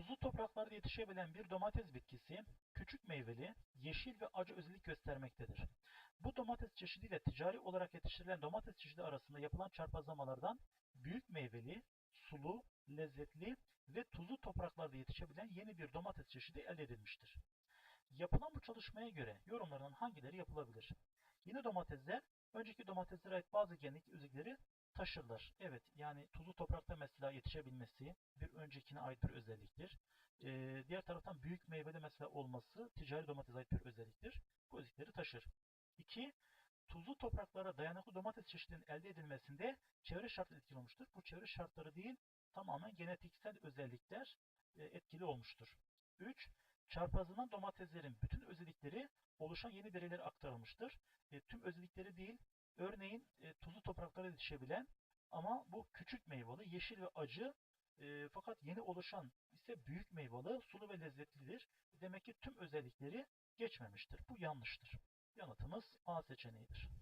Tuzlu topraklarda yetişebilen bir domates bitkisi küçük meyveli, yeşil ve acı özellik göstermektedir. Bu domates çeşidiyle ticari olarak yetiştirilen domates çeşidi arasında yapılan çarpazlamalardan büyük meyveli, sulu, lezzetli ve tuzlu topraklarda yetişebilen yeni bir domates çeşidi elde edilmiştir. Yapılan bu çalışmaya göre yorumlarının hangileri yapılabilir? Yeni domatesler önceki domateslere ait bazı genetik özellikleri taşırlar. Evet yani tuzlu toprakta mesela yetişebilmesi bir öncekine ait bir özelliktir. Ee, diğer taraftan büyük meyvede mesela olması ticari domatese ait bir özelliktir. Bu özellikleri taşır. 2. Tuzlu topraklara dayanıklı domates çeşidinin elde edilmesinde çevre şartları etkili olmuştur. Bu çevre şartları değil tamamen genetiksel özellikler e, etkili olmuştur. 3. Çarpazlanan domateslerin bütün özellikleri oluşan yeni bireylere aktarılmıştır. E, tüm özellikleri değil, örneğin e, tuzlu topraklara yetişebilen ama bu küçük meyveli, yeşil ve acı e, fakat yeni oluşan ise büyük meyveli, sulu ve lezzetlidir. Demek ki tüm özellikleri geçmemiştir. Bu yanlıştır. Yanıtımız A seçeneğidir.